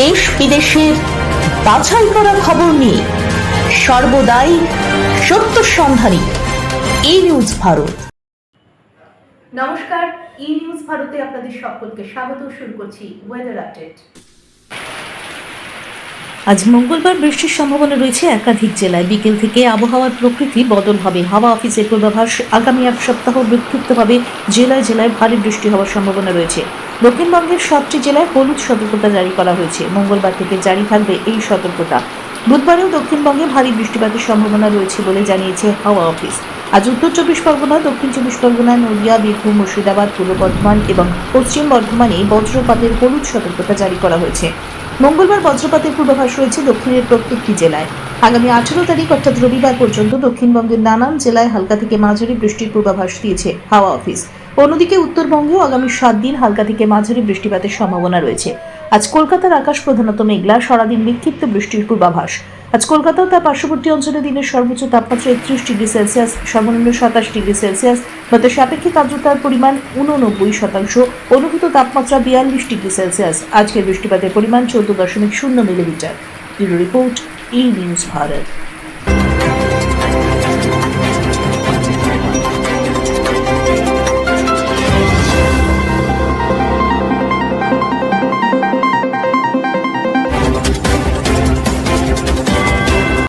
দেশ বিদেশের বাছাই করা খবর নিয়ে সর্বদাই সত্য সন্ধানী ই নিউজ ভারত। নমস্কার ই নিউজ ভারতে আপনাদের সকলকে স্বাগত শুরু করছি ওয়েদার আপডেট আজ মঙ্গলবার বৃষ্টির সম্ভাবনা রয়েছে একাধিক জেলায়। বিকেল থেকে আবহাওয়ার প্রকৃতি বদল হবে। হাওয়া অফিসের পূর্বাভাস আগামী এক সপ্তাহ বিক্ষিপ্তভাবে জেলায় জেলায় ভারী বৃষ্টি হওয়ার সম্ভাবনা রয়েছে। দক্ষিণবঙ্গের সবটি জেলায় হলুদ সতর্কতা জারি করা হয়েছে। মঙ্গলবার থেকে জারি থাকবে এই সতর্কতা। বুধবারেও দক্ষিণবঙ্গে ভারী বৃষ্টিপাতের সম্ভাবনা রয়েছে বলে জানিয়েছে হাওয়া অফিস। আজ উত্তর চব্বিশ পরগনা, দক্ষিণ চব্বিশ পরগনা, নদিয়া, বীরভূম, মুর্শিদাবাদ, পূর্ব বর্ধমান এবং পশ্চিম বর্ধমানে বজ্রপাতের হলুদ সতর্কতা জারি করা হয়েছে। মঙ্গলবার বজ্রপাতের পূর্বাভাস রয়েছে দক্ষিণের প্রত্যেকটি জেলায়। আগামী আঠেরো তারিখ, অর্থাৎ রবিবার পর্যন্ত দক্ষিণবঙ্গের নানান জেলায় হালকা থেকে মাঝারি বৃষ্টির পূর্বাভাস দিয়েছে হাওয়া অফিস। অন্যদিকে উত্তরবঙ্গেও আগামী সাত দিন হালকা থেকে মাঝারি বৃষ্টিপাতের সম্ভাবনা রয়েছে। আজ কলকাতার আকাশ প্রধানত মেঘলা, সারাদিন বিক্ষিপ্ত বৃষ্টির পূর্বাভাস। আজ কলকাতা ও তার পার্শ্ববর্তী অঞ্চলে দিনের সর্বোচ্চ তাপমাত্রা একত্রিশ ডিগ্রি সেলসিয়াস, সর্বনিম্ন সাতাশ ডিগ্রি সেলসিয়াস বাতাসে আপেক্ষিক আর্দ্রতার পরিমাণ উননব্বই শতাংশ, অনুভূত তাপমাত্রা বিয়াল্লিশ ডিগ্রি সেলসিয়াস। আজকের বৃষ্টিপাতের পরিমাণ চোদ্দ দশমিক শূন্য মিলিমিটার। রিপোর্ট ই নিউজ ভারত।